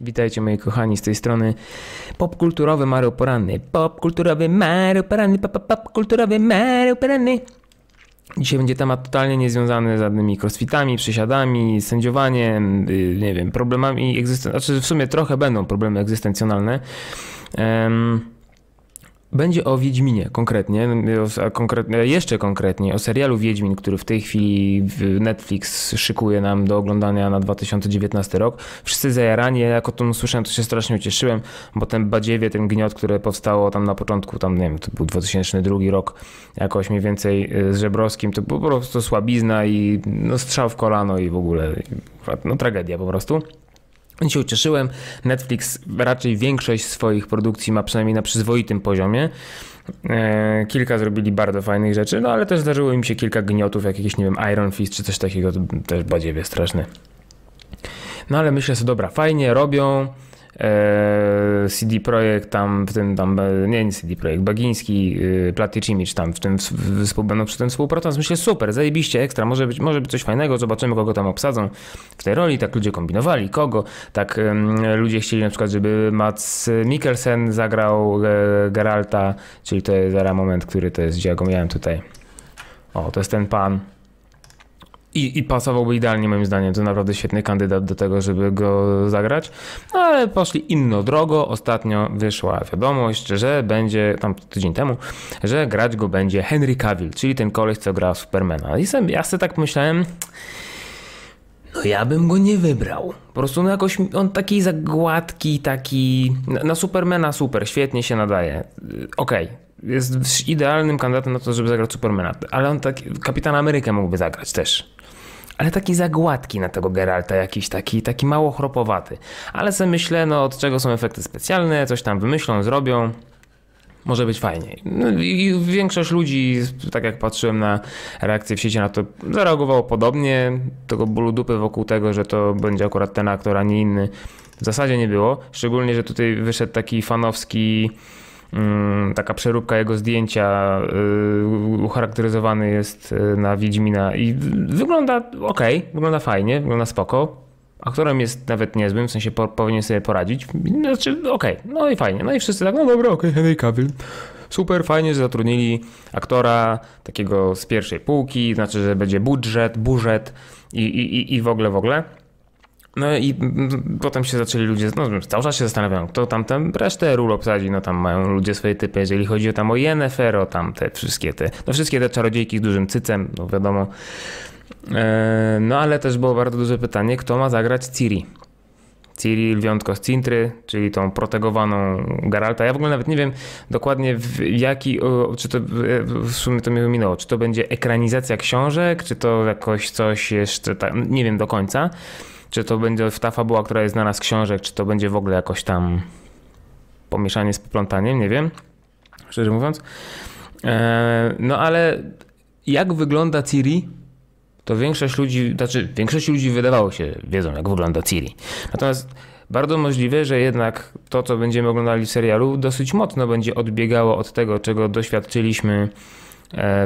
Witajcie moi kochani z tej strony popkulturowy Mario Poranny. Popkulturowy Mario Poranny, pop, pop, popkulturowy Mario Poranny. Dzisiaj będzie temat totalnie niezwiązany z żadnymi crossfitami, przysiadami, sędziowaniem, y, nie wiem, problemami egzystencjonalnymi. Znaczy w sumie trochę będą problemy egzystencjonalne. Um, będzie o Wiedźminie konkretnie, konkretnie, jeszcze konkretnie o serialu Wiedźmin, który w tej chwili Netflix szykuje nam do oglądania na 2019 rok. Wszyscy zajarani, jak o tym usłyszałem, to się strasznie ucieszyłem, bo ten badziewie, ten gniot, które powstało tam na początku, tam nie wiem, to był 2002 rok, jakoś mniej więcej y, z Żebrowskim, to po prostu słabizna i no, strzał w kolano i w ogóle, no tragedia po prostu się ucieszyłem. Netflix raczej większość swoich produkcji ma przynajmniej na przyzwoitym poziomie. E, kilka zrobili bardzo fajnych rzeczy, no ale też zdarzyło im się kilka gniotów, jak jakiś, nie wiem, Iron Fist czy coś takiego, to też badziewie straszne. No ale myślę sobie, dobra, fajnie robią. E, CD Projekt tam w tym tam, e, nie, nie CD Projekt, Bagiński, e, Platycimicz tam w tym będą przy tym współpracować. Myślę, super, zajebiście, ekstra, może być, może być coś fajnego, zobaczymy kogo tam obsadzą w tej roli, tak ludzie kombinowali, kogo, tak ludzie chcieli na przykład, żeby Mats Mikkelsen zagrał Geralta, czyli to jest zaraz moment, który to jest, gdzie ja go miałem tutaj. O, to jest ten pan, i, I pasowałby idealnie moim zdaniem. To naprawdę świetny kandydat do tego, żeby go zagrać. No, ale poszli inną drogą. Ostatnio wyszła wiadomość, że będzie, tam tydzień temu, że grać go będzie Henry Cavill, czyli ten koleś, co gra Supermana. I sam, ja sobie tak myślałem, no ja bym go nie wybrał. Po prostu no jakoś on taki za gładki, taki... Na Supermana super, świetnie się nadaje. Okej, okay jest idealnym kandydatem na to, żeby zagrać Supermana. Ale on tak, Kapitan Amerykę mógłby zagrać też ale taki zagładki na tego Geralta, jakiś taki, taki mało chropowaty. Ale sobie myślę, no od czego są efekty specjalne, coś tam wymyślą, zrobią. Może być fajnie. No I większość ludzi, tak jak patrzyłem na reakcję w sieci na to, zareagowało podobnie. Tego bólu dupy wokół tego, że to będzie akurat ten aktor, a nie inny. W zasadzie nie było. Szczególnie, że tutaj wyszedł taki fanowski taka przeróbka jego zdjęcia y, ucharakteryzowany jest y, na Wiedźmina i wygląda ok, wygląda fajnie, wygląda spoko. Aktorem jest nawet niezłym, w sensie po, powinien sobie poradzić. Znaczy, okej, okay, no i fajnie. No i wszyscy tak, no dobra, okej, okay, Henry Cavill. Super, fajnie, że zatrudnili aktora takiego z pierwszej półki, znaczy, że będzie budżet, budżet i, i, i w ogóle, w ogóle. No i potem się zaczęli ludzie, no cały czas się zastanawiają, kto tam tam resztę ról obsadzi, no tam mają ludzie swoje typy, jeżeli chodzi o tam o Yennefer, o tam te wszystkie te, no wszystkie te czarodziejki z dużym cycem, no wiadomo. E, no ale też było bardzo duże pytanie, kto ma zagrać Ciri? Ciri Lwiątko z Cintry, czyli tą protegowaną Geralta. Ja w ogóle nawet nie wiem dokładnie w jaki, czy to w sumie to mi minęło, czy to będzie ekranizacja książek, czy to jakoś coś jeszcze, nie wiem do końca. Czy to będzie ta fabuła, która jest znana z książek, czy to będzie w ogóle jakoś tam pomieszanie z poplątaniem, nie wiem, szczerze mówiąc. E, no ale jak wygląda Ciri, to większość ludzi, znaczy większość ludzi wydawało się, wiedzą jak wygląda Ciri. Natomiast bardzo możliwe, że jednak to, co będziemy oglądali w serialu, dosyć mocno będzie odbiegało od tego, czego doświadczyliśmy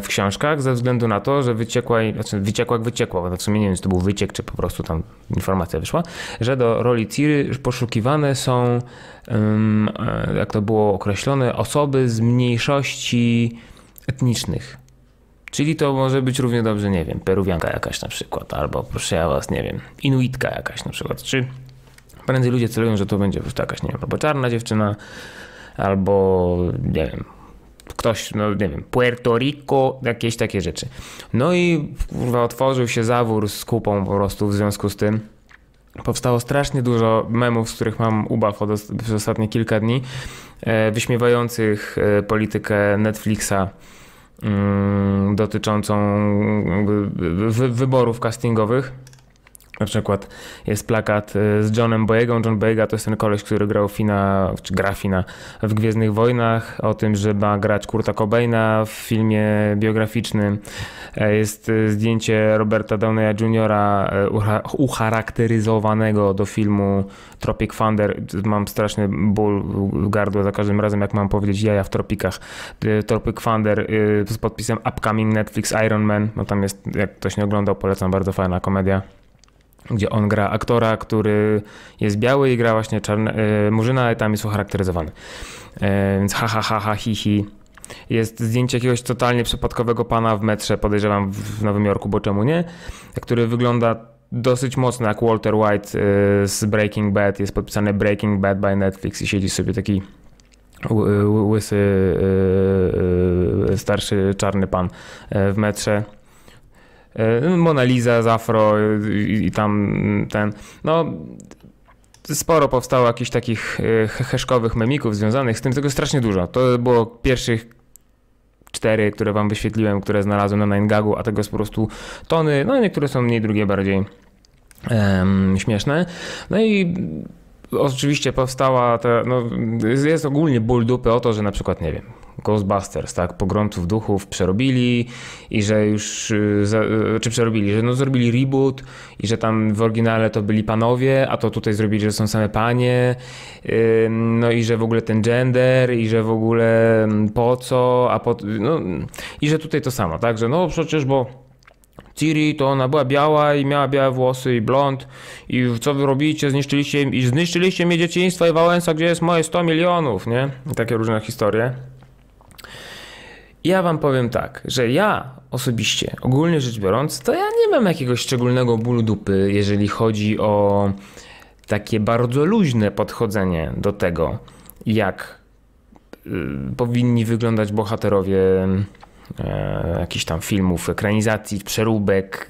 w książkach ze względu na to, że wyciekła, znaczy wyciekła jak wyciekła, w sumie nie wiem, czy to był wyciek, czy po prostu tam informacja wyszła, że do roli Ciri poszukiwane są, e, jak to było określone, osoby z mniejszości etnicznych. Czyli to może być równie dobrze, nie wiem, peruwianka jakaś na przykład, albo proszę ja was, nie wiem, inuitka jakaś na przykład, czy prędzej ludzie celują, że to będzie jakaś, nie wiem, albo czarna dziewczyna, albo, nie wiem, ktoś, no nie wiem, Puerto Rico, jakieś takie rzeczy. No i kurwa, otworzył się zawór z kupą po prostu w związku z tym. Powstało strasznie dużo memów, z których mam ubaw od, przez ostatnie kilka dni, e, wyśmiewających e, politykę Netflixa mm, dotyczącą wyborów castingowych na przykład jest plakat y, z Johnem Boyegą. John Boyega to jest ten koleś, który grał Fina, czy gra Fina w Gwiezdnych Wojnach, o tym, że ma grać Kurta Cobaina w filmie biograficznym. E, jest y, zdjęcie Roberta Downeya Jr. E, ucharakteryzowanego do filmu Tropic Thunder. Mam straszny ból w gardło za każdym razem, jak mam powiedzieć jaja w tropikach. Y, Tropic Thunder z podpisem Upcoming Netflix Iron Man. No tam jest, jak ktoś nie oglądał, polecam, bardzo fajna komedia. Gdzie on gra aktora, który jest biały i gra właśnie czarne, e, murzyna i tam jest ucharakteryzowany. E, więc ha, ha, ha, ha, hi, hi. Jest zdjęcie jakiegoś totalnie przypadkowego pana w metrze, podejrzewam w Nowym Jorku, bo czemu nie, który wygląda dosyć mocno jak Walter White e, z Breaking Bad. Jest podpisany Breaking Bad by Netflix i siedzi sobie taki łysy, starszy czarny pan w metrze. Mona Lisa z afro i, tam ten. No, sporo powstało jakichś takich heszkowych memików związanych z tym, tego strasznie dużo. To było pierwszych cztery, które wam wyświetliłem, które znalazłem na 9gagu, a tego jest po prostu tony, no niektóre są mniej, drugie bardziej um, śmieszne. No i oczywiście powstała, ta, no, jest ogólnie ból dupy o to, że na przykład, nie wiem, Ghostbusters, tak, pogromców duchów przerobili i że już, y, y, czy przerobili, że no zrobili reboot i że tam w oryginale to byli panowie, a to tutaj zrobili, że są same panie, no i że w ogóle ten gender i że w ogóle mm, po co, a po, no i że tutaj to samo, tak, że no przecież, bo Ciri to ona była biała i miała białe włosy i blond i co wy robicie, zniszczyliście, i zniszczyliście mi dzieciństwo i Wałęsa, gdzie jest moje 100 milionów, nie? I takie różne historie. Ja wam powiem tak, że ja osobiście, ogólnie rzecz biorąc, to ja nie mam jakiegoś szczególnego bólu dupy, jeżeli chodzi o takie bardzo luźne podchodzenie do tego, jak y, powinni wyglądać bohaterowie e, jakichś tam filmów, ekranizacji, przeróbek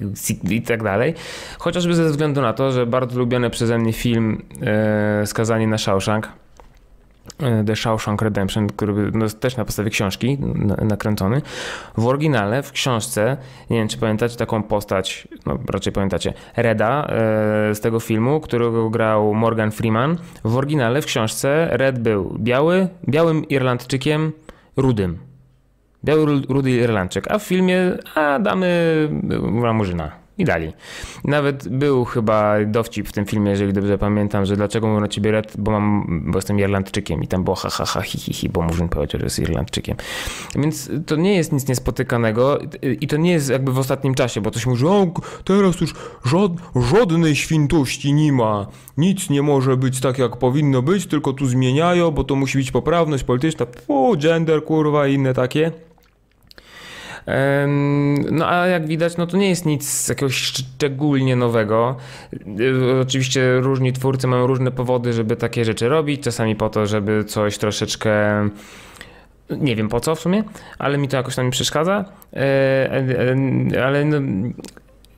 i tak dalej. Chociażby ze względu na to, że bardzo lubiony przeze mnie film e, Skazanie na Shawshank The Shawshank Redemption, który no, też na podstawie książki nakręcony. W oryginale, w książce, nie wiem czy pamiętacie taką postać, no raczej pamiętacie, Reda e, z tego filmu, którego grał Morgan Freeman. W oryginale, w książce Red był biały, białym Irlandczykiem, rudym. Biały, rudy Irlandczyk, a w filmie a damy Murzyna. I dali. Nawet był chyba dowcip w tym filmie, jeżeli dobrze pamiętam, że dlaczego mówię na ciebie Red, bo, mam, bo jestem Irlandczykiem i tam było ha, ha, ha, hi, hi, hi bo Murzyn powiedział, że jest Irlandczykiem. Więc to nie jest nic niespotykanego i to nie jest jakby w ostatnim czasie, bo ktoś mówi, o teraz już żad, żadnej świętości nie ma, nic nie może być tak jak powinno być, tylko tu zmieniają, bo to musi być poprawność polityczna, pu, gender, kurwa i inne takie. No a jak widać, no to nie jest nic jakiegoś szczególnie nowego. Y, oczywiście różni twórcy mają różne powody, żeby takie rzeczy robić. Czasami po to, żeby coś troszeczkę nie wiem po co w sumie, ale mi to jakoś tam przeszkadza. E, e, e, ale no,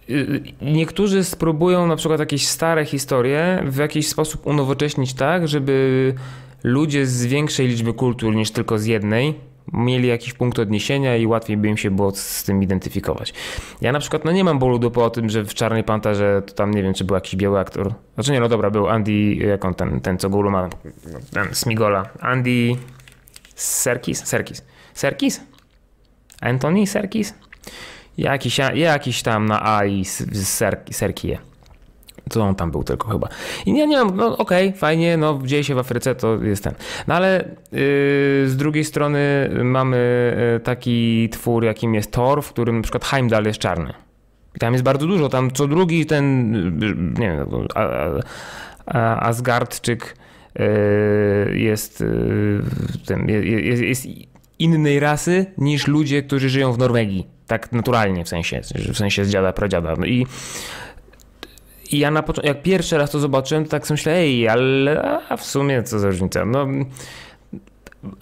y, niektórzy spróbują na przykład jakieś stare historie w jakiś sposób unowocześnić tak, żeby ludzie z większej liczby kultur niż tylko z jednej mieli jakiś punkt odniesienia i łatwiej by im się było z tym identyfikować. Ja na przykład no nie mam bólu dupy o tym, że w Czarnej Panterze to tam nie wiem, czy był jakiś biały aktor. Znaczy nie, no dobra, był Andy, jak on ten, ten co gólu ma, ten Smigola. Andy Serkis? Serkis. Serkis? Anthony Serkis? Jakiś, jakiś tam na A i Serkie. Co on tam był tylko chyba. I ja nie mam, no okej, okay, fajnie, no dzieje się w Afryce, to jest ten. No ale yy, z drugiej strony mamy y, taki twór, jakim jest Thor, w którym na przykład Heimdall jest czarny. I tam jest bardzo dużo, tam co drugi ten, y, nie wiem, Asgardczyk yy, jest, yy, jest, jest innej rasy niż ludzie, którzy żyją w Norwegii. Tak naturalnie w sensie, w sensie z dziada, pradziada. No i i ja na początku, jak pierwszy raz to zobaczyłem, to tak sobie myślę, ej, ale a w sumie co za różnica. No,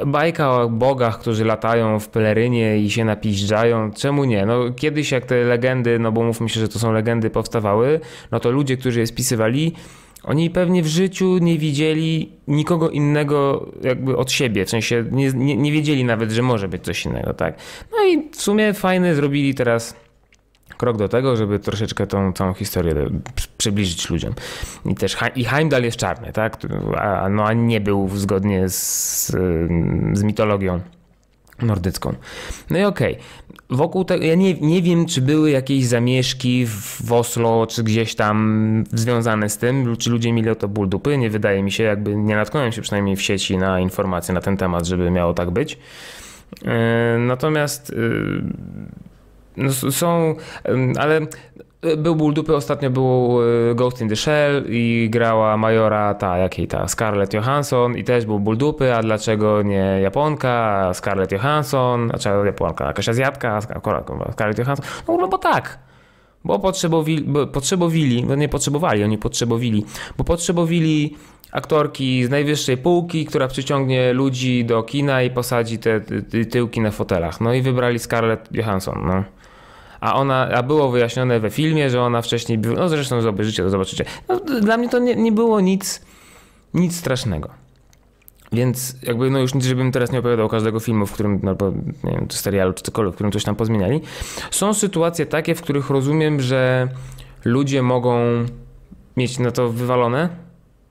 bajka o bogach, którzy latają w pelerynie i się napiźdżają, czemu nie? No kiedyś jak te legendy, no bo mówmy się, że to są legendy, powstawały, no to ludzie, którzy je spisywali, oni pewnie w życiu nie widzieli nikogo innego jakby od siebie, w sensie nie, nie, nie wiedzieli nawet, że może być coś innego, tak? No i w sumie fajne zrobili teraz krok do tego, żeby troszeczkę tą całą historię przybliżyć ludziom. I też i Heimdall jest czarny, tak? A, no, a nie był zgodnie z, z mitologią nordycką. No i okej. Okay. Wokół tego, ja nie, nie wiem, czy były jakieś zamieszki w Oslo, czy gdzieś tam związane z tym, czy ludzie mieli o to ból dupy. Nie wydaje mi się, jakby nie natknąłem się przynajmniej w sieci na informacje na ten temat, żeby miało tak być. E, natomiast y, są, ale Był ból dupy, ostatnio był y, Ghost in the Shell i grała Majora ta, jakiej ta, Scarlett Johansson i też był ból dupy, a dlaczego nie Japonka, Scarlett Johansson, czego Japonka, jakaś Azjatka, Scarlett Johansson, no, no bo tak. Bo potrzebowili, bo potrzebowili, bo nie potrzebowali, oni potrzebowili, bo potrzebowili aktorki z najwyższej półki, która przyciągnie ludzi do kina i posadzi te tyłki na fotelach. No i wybrali Scarlett Johansson, no. A ona, a było wyjaśnione we filmie, że ona wcześniej, no zresztą zobaczycie, to zobaczycie. No, dla mnie to nie, nie było nic, nic strasznego. Więc jakby, no już nic, żebym teraz nie opowiadał każdego filmu, w którym, no, bo, nie wiem, czy serialu, czy cokolwiek, w którym coś tam pozmieniali. Są sytuacje takie, w których rozumiem, że ludzie mogą mieć na to wywalone,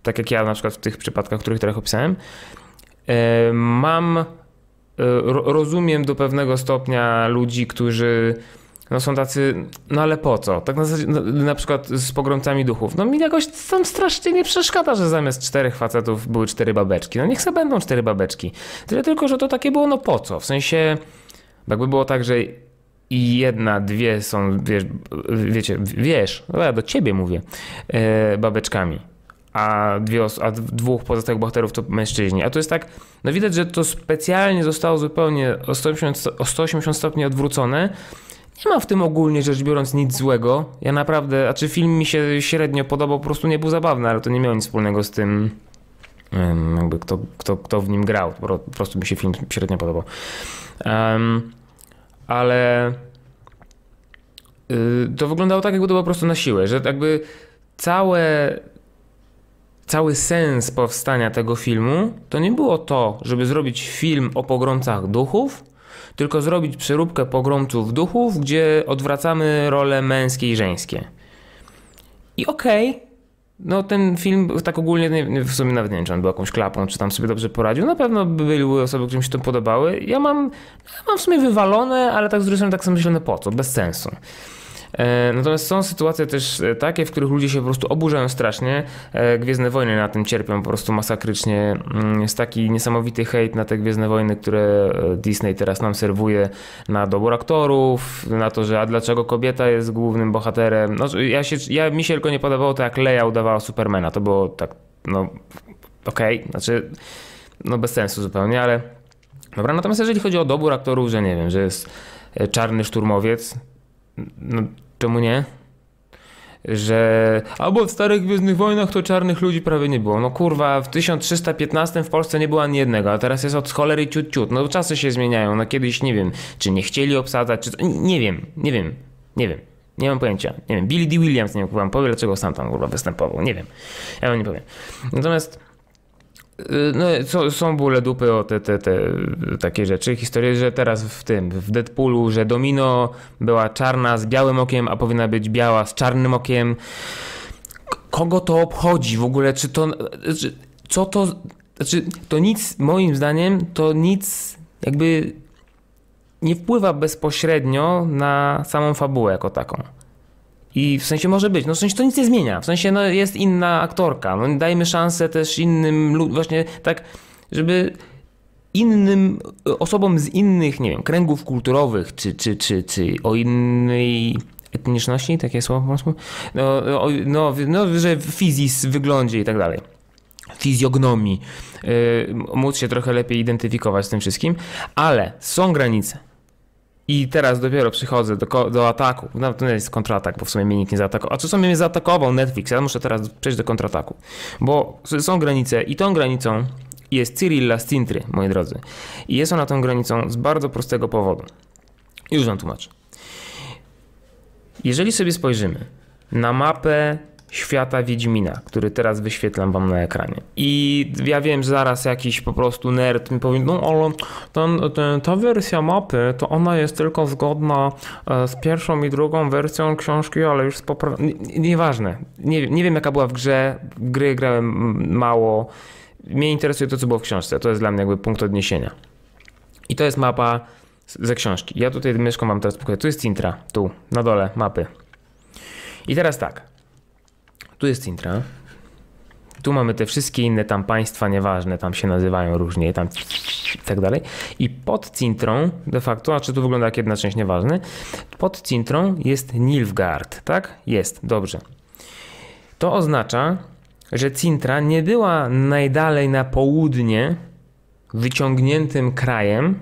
tak jak ja na przykład w tych przypadkach, których teraz opisałem. E, mam, e, rozumiem do pewnego stopnia ludzi, którzy no są tacy, no ale po co? Tak na, zasadzie, no, na przykład z pogromcami duchów. No mi jakoś tam strasznie nie przeszkadza, że zamiast czterech facetów były cztery babeczki. No niech se będą cztery babeczki. Tyle tylko, że to takie było, no po co? W sensie, jakby było tak, że i jedna, dwie są, wiesz, wiecie, wiesz, no ja do ciebie mówię, e, babeczkami a, dwie, a dwóch pozostałych bohaterów to mężczyźni. A to jest tak, no widać, że to specjalnie zostało zupełnie o 180, o 180 stopni odwrócone. Nie ma w tym ogólnie rzecz biorąc nic złego. Ja naprawdę, a czy film mi się średnio podobał, po prostu nie był zabawny, ale to nie miało nic wspólnego z tym, jakby kto, kto, kto w nim grał. Po prostu mi się film średnio podobał. Um, ale yy, to wyglądało tak, jakby to było po prostu na siłę, że jakby całe cały sens powstania tego filmu to nie było to, żeby zrobić film o pogromcach duchów, tylko zrobić przeróbkę pogromców duchów, gdzie odwracamy role męskie i żeńskie. I okej, okay, no ten film tak ogólnie, w sumie nawet nie wiem, czy on był jakąś klapą, czy tam sobie dobrze poradził. Na pewno były osoby, którym się to podobały. Ja mam, ja mam w sumie wywalone, ale tak z drugiej strony tak sobie myślę, no po co, bez sensu. E, natomiast są sytuacje też e, takie, w których ludzie się po prostu oburzają strasznie. E, Gwiezdne Wojny na tym cierpią po prostu masakrycznie. Mm, jest taki niesamowity hejt na te Gwiezdne Wojny, które Disney teraz nam serwuje na dobór aktorów, na to, że a dlaczego kobieta jest głównym bohaterem. No, ja się, ja, mi się tylko nie podobało to, jak Leia udawała Supermana. To było tak, no okej, okay. znaczy no bez sensu zupełnie, ale dobra. Natomiast jeżeli chodzi o dobór aktorów, że nie wiem, że jest czarny szturmowiec, no czemu nie? Że albo w starych Gwiezdnych Wojnach to czarnych ludzi prawie nie było. No kurwa, w 1315 w Polsce nie było ani jednego, a teraz jest od cholery ciut ciut. No czasy się zmieniają. No kiedyś nie wiem, czy nie chcieli obsadzać, czy... Nie wiem, nie wiem, nie wiem. Nie mam pojęcia. Nie wiem, Billy D. Williams, nie wiem, wam powie, dlaczego sam tam kurwa występował. Nie wiem. Ja wam nie powiem. Natomiast no, są bóle dupy o te, te, te takie rzeczy. Historie, że teraz w tym, w Deadpoolu, że Domino była czarna z białym okiem, a powinna być biała z czarnym okiem. Kogo to obchodzi w ogóle? Czy to. Czy, co to. Znaczy, to nic, moim zdaniem, to nic jakby nie wpływa bezpośrednio na samą fabułę jako taką. I w sensie może być, no w sensie to nic nie zmienia. W sensie no jest inna aktorka. No dajmy szansę też innym, właśnie tak, żeby innym osobom z innych, nie wiem, kręgów kulturowych, czy, czy, czy, czy o innej etniczności, takie słowo po polsku? No, no, no, że fizis, wyglądzie i tak dalej. Fizjognomii. Yy, móc się trochę lepiej identyfikować z tym wszystkim, ale są granice. I teraz dopiero przychodzę do, do ataku. No to nie jest kontratak, bo w sumie mnie nikt nie zaatakował. A co mnie zaatakował Netflix? Ja muszę teraz przejść do kontrataku. Bo są granice i tą granicą jest Cyrilla Stintry, moi drodzy. I jest ona tą granicą z bardzo prostego powodu. Już wam tłumaczę. Jeżeli sobie spojrzymy na mapę świata Wiedźmina, który teraz wyświetlam wam na ekranie. I ja wiem, zaraz jakiś po prostu nerd mi powie, no ale ten, ten, ta wersja mapy, to ona jest tylko zgodna e, z pierwszą i drugą wersją książki, ale już z popraw... Nieważne. Nie, nie wiem jaka była w grze, w gry grałem mało. Mnie interesuje to, co było w książce. To jest dla mnie jakby punkt odniesienia. I to jest mapa ze książki. Ja tutaj myszką mam teraz pokazać. Tu jest Cintra, tu, na dole mapy. I teraz tak. Tu jest Intra. Tu mamy te wszystkie inne tam państwa nieważne, tam się nazywają różnie, tam i tak dalej. I pod Cintrą, de facto, a czy tu wygląda jak jedna część, nieważne, pod Cintrą jest Nilfgaard, tak? Jest, dobrze. To oznacza, że Cintra nie była najdalej na południe wyciągniętym krajem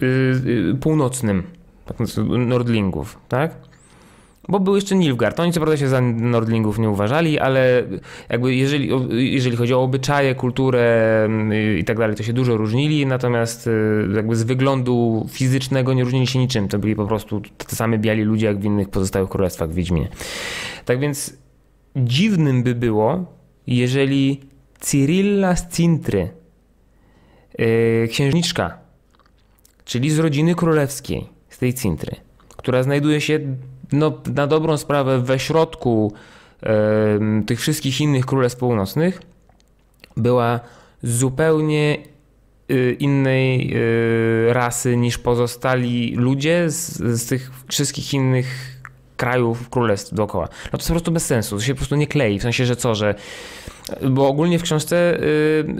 yy, yy, północnym tak, Nordlingów, tak? Bo był jeszcze Nilfgaard. Oni co prawda się za Nordlingów nie uważali, ale jakby jeżeli, jeżeli chodzi o obyczaje, kulturę yy, i tak dalej, to się dużo różnili, natomiast yy, jakby z wyglądu fizycznego nie różnili się niczym. To byli po prostu te same biali ludzie, jak w innych pozostałych królestwach w Wiedźminie. Tak więc dziwnym by było, jeżeli Cyrilla z Cintry, yy, księżniczka, czyli z rodziny królewskiej, z tej Cintry, która znajduje się no, na dobrą sprawę we środku yy, tych wszystkich innych królestw północnych, była zupełnie yy, innej yy, rasy niż pozostali ludzie z, z tych wszystkich innych krajów, królestw dookoła. No to jest po prostu bez sensu, to się po prostu nie klei, w sensie, że co, że bo ogólnie w książce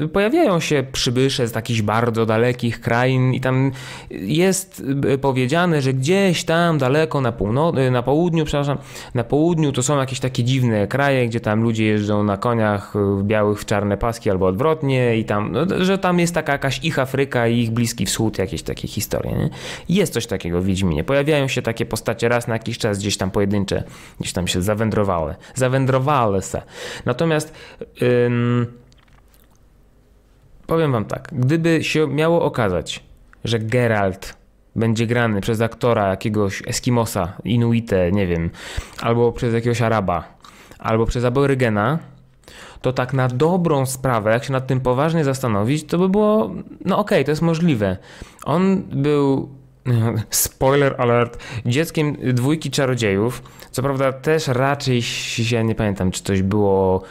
y, pojawiają się przybysze z jakichś bardzo dalekich krain i tam jest y, powiedziane, że gdzieś tam daleko na, półno- y, na południu, przepraszam, na południu to są jakieś takie dziwne kraje, gdzie tam ludzie jeżdżą na koniach w białych w czarne paski albo odwrotnie i tam, no, że tam jest taka jakaś ich Afryka i ich Bliski Wschód, jakieś takie historie. Nie? Jest coś takiego w Wiedźminie. Pojawiają się takie postacie raz na jakiś czas, gdzieś tam pojedyncze, gdzieś tam się zawędrowały. Zawędrowały se. Natomiast Ym, powiem wam tak, gdyby się miało okazać, że Geralt będzie grany przez aktora jakiegoś Eskimosa, Inuite, nie wiem, albo przez jakiegoś Araba, albo przez Aborygena, to tak na dobrą sprawę, jak się nad tym poważnie zastanowić, to by było, no okej, okay, to jest możliwe. On był spoiler alert, dzieckiem dwójki czarodziejów. Co prawda też raczej, ja nie pamiętam, czy coś było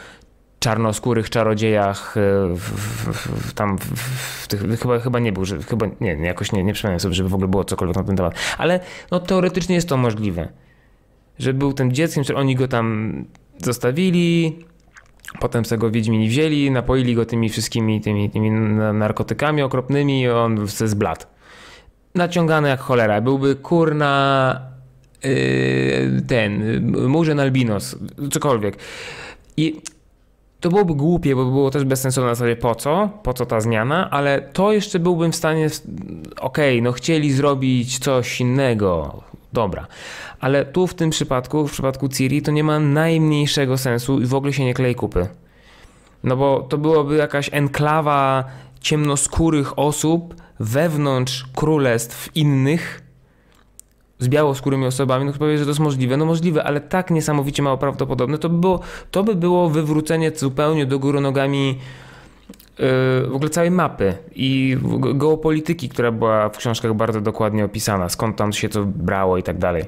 czarnoskórych czarodziejach e, w, w, w, tam w, tych, chyba, chyba nie był, że, chyba nie, jakoś nie, nie przypomniałem sobie, żeby w ogóle było cokolwiek na ten temat, ale no teoretycznie jest to możliwe, że był tym dzieckiem, że oni go tam zostawili, potem sobie go Wiedźmini wzięli, napoili go tymi wszystkimi tymi, tymi narkotykami okropnymi i on ze zbladł. Naciągany jak cholera. Byłby kurna yy, ten, murzyn albinos, cokolwiek. I to byłoby głupie, bo było też bezsensowne na zasadzie po co, po co ta zmiana, ale to jeszcze byłbym w stanie, okej, okay, no chcieli zrobić coś innego, dobra. Ale tu w tym przypadku, w przypadku Ciri, to nie ma najmniejszego sensu i w ogóle się nie klei kupy. No bo to byłoby jakaś enklawa ciemnoskórych osób wewnątrz królestw innych, z białoskórymi osobami, no powie, że to jest możliwe. No możliwe, ale tak niesamowicie mało prawdopodobne. To by było, to by było wywrócenie zupełnie do góry nogami yy, w ogóle całej mapy i geopolityki, która była w książkach bardzo dokładnie opisana, skąd tam się to brało i tak dalej.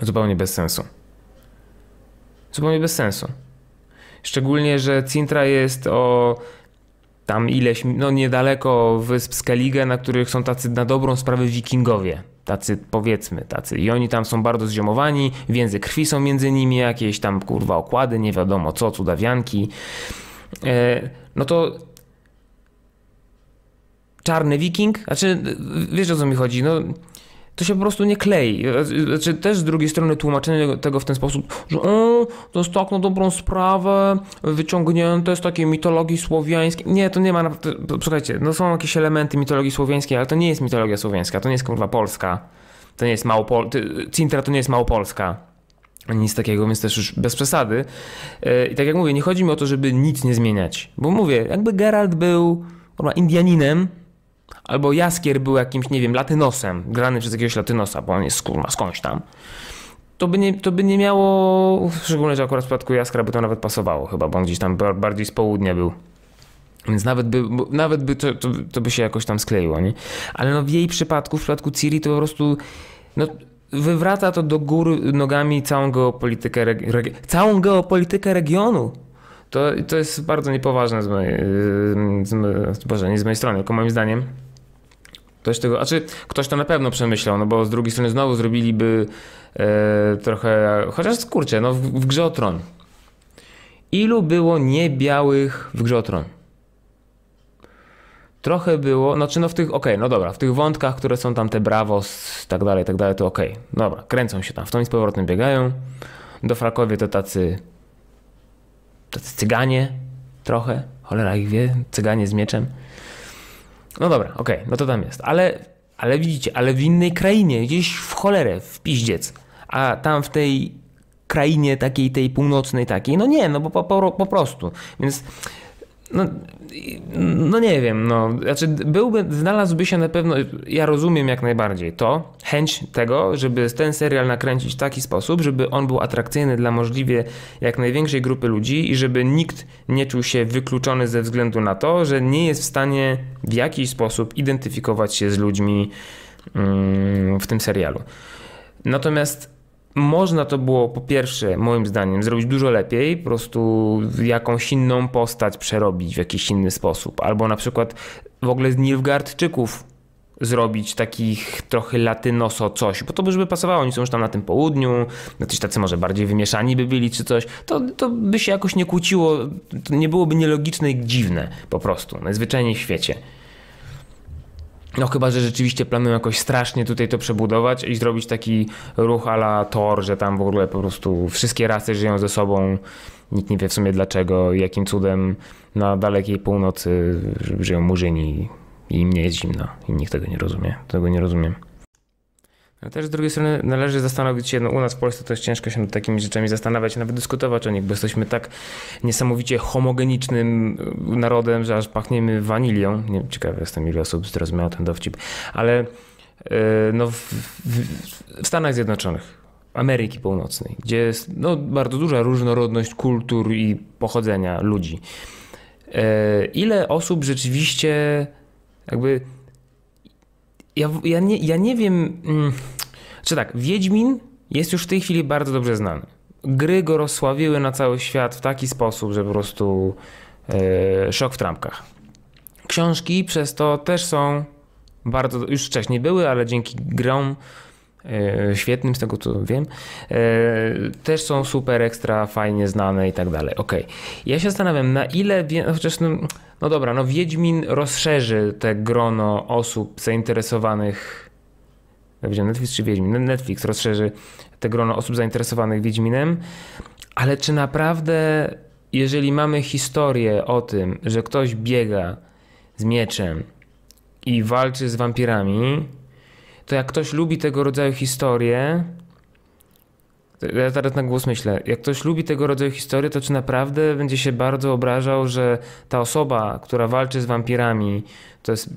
Zupełnie bez sensu. Zupełnie bez sensu. Szczególnie, że Cintra jest o tam ileś, no niedaleko wysp Skellige, na których są tacy na dobrą sprawę wikingowie. Tacy powiedzmy tacy. I oni tam są bardzo zziomowani, więzy krwi są między nimi, jakieś tam kurwa okłady, nie wiadomo co, cudawianki. E, no to czarny wiking, znaczy wiesz o co mi chodzi, no to się po prostu nie klei. Znaczy, też z drugiej strony tłumaczenie tego w ten sposób, że o, to jest tak na dobrą sprawę, wyciągnięte z takiej mitologii słowiańskiej. Nie, to nie ma, słuchajcie, no są jakieś elementy mitologii słowiańskiej, ale to nie jest mitologia słowiańska, to nie jest kurwa polska. To nie jest Małopol... Cintra to nie jest Małopolska. Nic takiego, więc też już bez przesady. E, I tak jak mówię, nie chodzi mi o to, żeby nic nie zmieniać. Bo mówię, jakby Geralt był kurwa, Indianinem, Albo Jaskier był jakimś, nie wiem, latynosem, grany przez jakiegoś latynosa, bo on jest kurwa skądś tam. To by, nie, to by nie miało, szczególnie, że akurat w przypadku Jaskra by to nawet pasowało chyba, bo on gdzieś tam bardziej z południa był. Więc nawet by, nawet by to, to, to, by się jakoś tam skleiło, nie? Ale no w jej przypadku, w przypadku Ciri to po prostu no, wywraca to do góry nogami całą geopolitykę, całą geopolitykę regionu. To, to jest bardzo niepoważne z mojej, z, Boże, nie z mojej strony, tylko moim zdaniem. Ktoś tego, znaczy ktoś to na pewno przemyślał, no bo z drugiej strony znowu zrobiliby e, trochę, chociaż kurczę, no w, w grze o tron. ilu było niebiałych w Grze o Tron? Trochę było, znaczy no w tych, okej, okay, no dobra, w tych wątkach, które są tam te bravos, tak dalej, tak dalej, to okej, okay. dobra, kręcą się tam, w tą i z powrotem biegają. Do Frakowie to tacy, tacy cyganie trochę, cholera ich wie, cyganie z mieczem. No dobra, okej, okay, no to tam jest, ale, ale widzicie, ale w innej krainie, gdzieś w cholerę, w piździec, a tam w tej krainie takiej, tej północnej takiej, no nie, no bo po, po, po prostu, więc no, no nie wiem, no, znaczy byłby, znalazłby się na pewno, ja rozumiem jak najbardziej to, chęć tego, żeby ten serial nakręcić w taki sposób, żeby on był atrakcyjny dla możliwie jak największej grupy ludzi i żeby nikt nie czuł się wykluczony ze względu na to, że nie jest w stanie w jakiś sposób identyfikować się z ludźmi mm, w tym serialu. Natomiast można to było po pierwsze, moim zdaniem, zrobić dużo lepiej, po prostu jakąś inną postać przerobić w jakiś inny sposób. Albo na przykład w ogóle z Nilfgaardczyków zrobić takich trochę latynoso coś, bo to by żeby pasowało, oni są już tam na tym południu, jacyś tacy może bardziej wymieszani by byli czy coś, to, to by się jakoś nie kłóciło, nie byłoby nielogiczne i dziwne po prostu, najzwyczajniej w świecie. No chyba, że rzeczywiście planują jakoś strasznie tutaj to przebudować i zrobić taki ruch ala Thor, że tam w ogóle po prostu wszystkie rasy żyją ze sobą. Nikt nie wie w sumie dlaczego, jakim cudem na dalekiej północy żyją murzyni i im nie jest zimno. I nikt tego nie rozumie. Tego nie rozumiem. Ale też z drugiej strony należy zastanowić się, no u nas w Polsce to jest ciężko się nad takimi rzeczami zastanawiać, nawet dyskutować o nich, bo jesteśmy tak niesamowicie homogenicznym y, narodem, że aż pachniemy wanilią. Nie, jestem, ile osób zrozumiało ten dowcip. Ale yy, no w, w, w Stanach Zjednoczonych, Ameryki Północnej, gdzie jest no, bardzo duża różnorodność kultur i pochodzenia ludzi. Yy, ile osób rzeczywiście jakby ja, ja, nie, ja nie wiem. Hmm, czy tak, Wiedźmin jest już w tej chwili bardzo dobrze znany. Gry go rozsławiły na cały świat w taki sposób, że po prostu e, szok w trampkach. Książki przez to też są bardzo, już wcześniej były, ale dzięki grom e, świetnym, z tego co wiem, e, też są super ekstra, fajnie znane i tak dalej. Okej. Okay. Ja się zastanawiam, na ile, chociaż no, no dobra, no Wiedźmin rozszerzy te grono osób zainteresowanych. Ja Netflix czy Wiedźmin? Netflix rozszerzy te grono osób zainteresowanych Wiedźminem, ale czy naprawdę, jeżeli mamy historię o tym, że ktoś biega z mieczem i walczy z wampirami, to jak ktoś lubi tego rodzaju historie, ja teraz na głos myślę, jak ktoś lubi tego rodzaju historie, to czy naprawdę będzie się bardzo obrażał, że ta osoba, która walczy z wampirami, to jest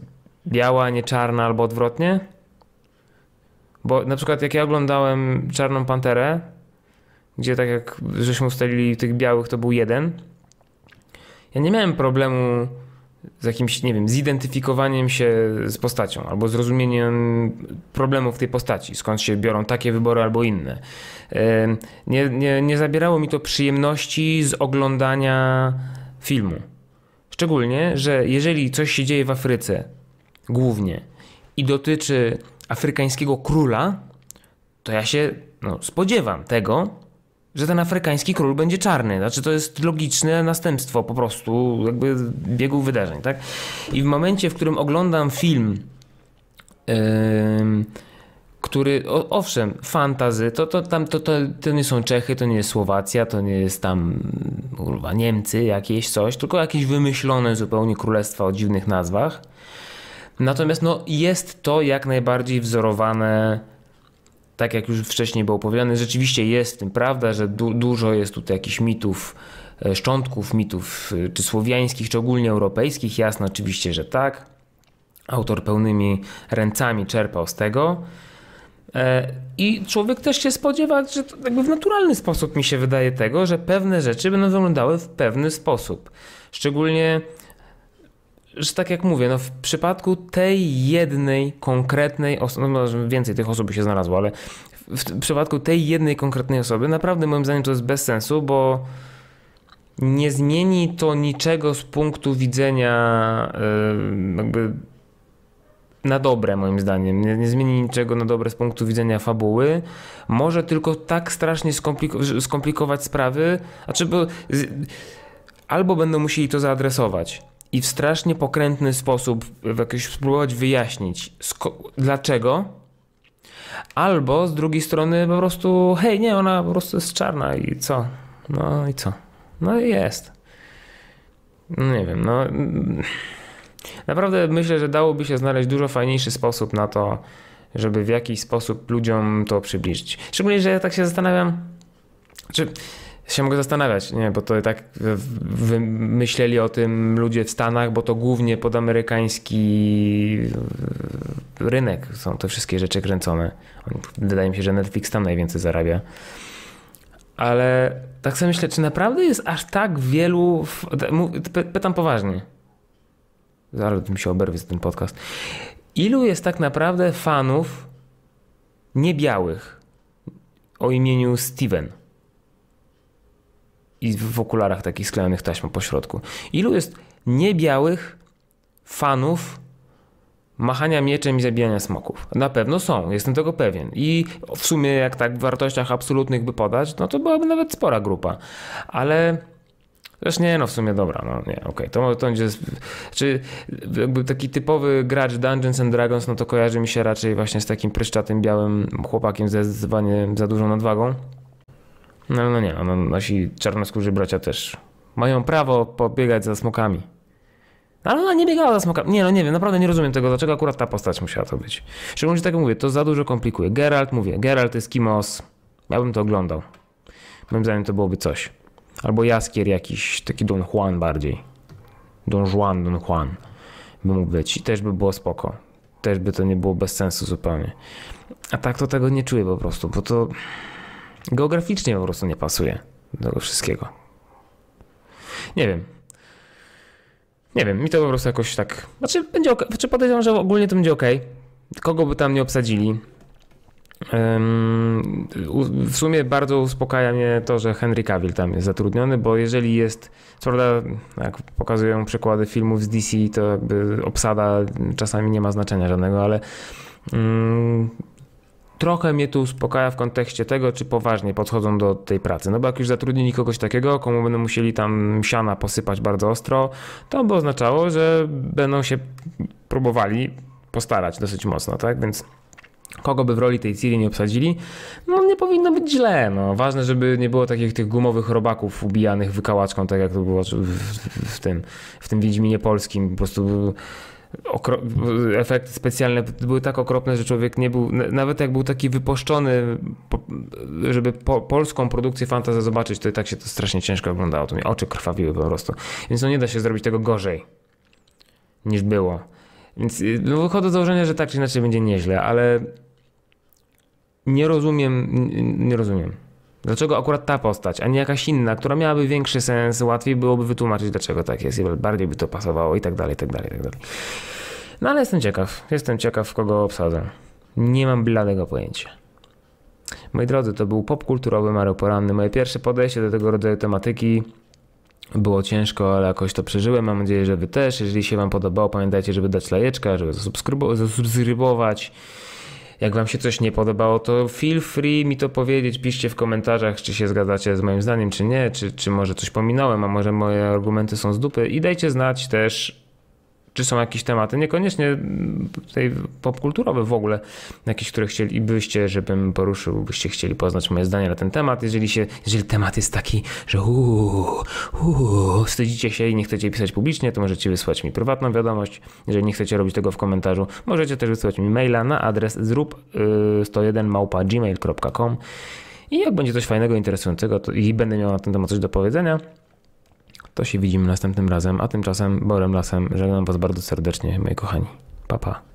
biała, nie czarna albo odwrotnie? Bo na przykład jak ja oglądałem Czarną Panterę, gdzie tak jak żeśmy ustalili tych białych to był jeden, ja nie miałem problemu z jakimś, nie wiem, zidentyfikowaniem się z postacią albo zrozumieniem problemów tej postaci, skąd się biorą takie wybory albo inne. Nie, nie, nie zabierało mi to przyjemności z oglądania filmu. Szczególnie, że jeżeli coś się dzieje w Afryce, głównie, i dotyczy afrykańskiego króla, to ja się no, spodziewam tego, że ten afrykański król będzie czarny. Znaczy to jest logiczne następstwo po prostu jakby biegu wydarzeń, tak? I w momencie, w którym oglądam film yy, który, o, owszem, fantazy, to, to, tam, to, to, to nie są Czechy, to nie jest Słowacja, to nie jest tam kurwa, Niemcy jakieś coś, tylko jakieś wymyślone zupełnie królestwa o dziwnych nazwach. Natomiast no, jest to jak najbardziej wzorowane tak jak już wcześniej było powiedziane, rzeczywiście jest w tym prawda, że du dużo jest tutaj jakichś mitów, e, szczątków mitów, e, czy słowiańskich, czy ogólnie europejskich. Jasno, oczywiście, że tak. Autor pełnymi ręcami czerpał z tego. E, I człowiek też się spodziewa, że jakby w naturalny sposób mi się wydaje tego, że pewne rzeczy będą wyglądały w pewny sposób. Szczególnie że tak jak mówię, no w przypadku tej jednej konkretnej osoby, no więcej tych osób by się znalazło, ale w przypadku tej jednej konkretnej osoby naprawdę moim zdaniem to jest bez sensu, bo nie zmieni to niczego z punktu widzenia jakby na dobre, moim zdaniem. Nie, nie zmieni niczego na dobre z punktu widzenia fabuły. Może tylko tak strasznie skompliko- skomplikować sprawy, znaczy, albo będą musieli to zaadresować i w strasznie pokrętny sposób w jakiś spróbować wyjaśnić, dlaczego. Albo z drugiej strony po prostu, hej, nie, ona po prostu jest czarna i co? No i co? No i jest. No nie wiem, no. Naprawdę myślę, że dałoby się znaleźć dużo fajniejszy sposób na to, żeby w jakiś sposób ludziom to przybliżyć. Szczególnie, że ja tak się zastanawiam, czy się mogę zastanawiać, nie, bo to tak wymyśleli o tym ludzie w Stanach, bo to głównie pod amerykański rynek są te wszystkie rzeczy kręcone. Wydaje mi się, że Netflix tam najwięcej zarabia. Ale tak sobie myślę, czy naprawdę jest aż tak wielu. Pytam poważnie. Zaraz mi się oberwie ten podcast. Ilu jest tak naprawdę fanów niebiałych o imieniu Steven? I w okularach takich sklejonych taśmą po środku. Ilu jest niebiałych fanów machania mieczem i zabijania smoków. Na pewno są, jestem tego pewien. I w sumie, jak tak w wartościach absolutnych by podać, no to byłaby nawet spora grupa. Ale. Też nie, no w sumie dobra, no nie, okej, okay. to, to będzie, czy jakby taki typowy gracz Dungeons and Dragons, no to kojarzy mi się raczej właśnie z takim pryszczatym białym chłopakiem ze zdecydowanie za dużą nadwagą. No, no nie, no, nasi czarnoskórzy bracia też mają prawo pobiegać za smokami. Ale ona nie biegała za smokami. Nie, no nie wiem, naprawdę nie rozumiem tego, dlaczego akurat ta postać musiała to być. Szczególnie, że tak mówię, to za dużo komplikuje. Geralt, mówię, Geralt jest Kimos. Ja bym to oglądał. Moim zdaniem to byłoby coś. Albo Jaskier jakiś, taki Don Juan bardziej. Don Juan, Don Juan by mógł być. I też by było spoko. Też by to nie było bez sensu zupełnie. A tak to tego nie czuję po prostu, bo to geograficznie po prostu nie pasuje do tego wszystkiego. Nie wiem. Nie wiem, mi to po prostu jakoś tak. Znaczy, będzie ok. Znaczy, podejrzewam, że ogólnie to będzie ok. Kogo by tam nie obsadzili. W sumie bardzo uspokaja mnie to, że Henry Cavill tam jest zatrudniony, bo jeżeli jest, co prawda, jak pokazują przykłady filmów z DC, to jakby obsada czasami nie ma znaczenia żadnego, ale trochę mnie to uspokaja w kontekście tego, czy poważnie podchodzą do tej pracy. No bo jak już zatrudnili kogoś takiego, komu będą musieli tam siana posypać bardzo ostro, to by oznaczało, że będą się próbowali postarać dosyć mocno, tak? Więc kogo by w roli tej Ciri nie obsadzili, no nie powinno być źle. No. Ważne, żeby nie było takich tych gumowych robaków ubijanych wykałaczką, tak jak to było w, w, w tym, w tym Wiedźminie polskim. Po prostu efekty specjalne były tak okropne, że człowiek nie był, nawet jak był taki wypuszczony, żeby po, polską produkcję fantasy zobaczyć, to i tak się to strasznie ciężko oglądało. To mi oczy krwawiły po prostu. Więc no nie da się zrobić tego gorzej niż było. Więc y, no wychodzę z założenia, że tak czy inaczej będzie nieźle, ale nie rozumiem, nie rozumiem. Dlaczego akurat ta postać, a nie jakaś inna, która miałaby większy sens, łatwiej byłoby wytłumaczyć, dlaczego tak jest, bardziej by to pasowało i tak dalej, i tak dalej, i tak dalej. No ale jestem ciekaw, jestem ciekaw, kogo obsadzę. Nie mam bladego pojęcia. Moi drodzy, to był popkulturowy Mario Poranny. Moje pierwsze podejście do tego rodzaju tematyki było ciężko, ale jakoś to przeżyłem. Mam nadzieję, że wy też. Jeżeli się wam podobało, pamiętajcie, żeby dać lajeczka, żeby zasubskrybować. Jak wam się coś nie podobało, to feel free mi to powiedzieć. Piszcie w komentarzach, czy się zgadzacie z moim zdaniem, czy nie, czy, czy może coś pominąłem, a może moje argumenty są z dupy. I dajcie znać też, czy są jakieś tematy, niekoniecznie tej popkulturowe w ogóle, jakieś, które chcielibyście, żebym poruszył, byście chcieli poznać moje zdanie na ten temat. Jeżeli, się, jeżeli temat jest taki, że uuu, uuu, wstydzicie się i nie chcecie pisać publicznie, to możecie wysłać mi prywatną wiadomość. Jeżeli nie chcecie robić tego w komentarzu, możecie też wysłać mi maila na adres zrób101 małpa.gmail.com i jak będzie coś fajnego, interesującego to, i będę miał na ten temat coś do powiedzenia, to się widzimy następnym razem, a tymczasem Borem Lasem żegnam Was bardzo serdecznie, moi kochani. Pa, pa.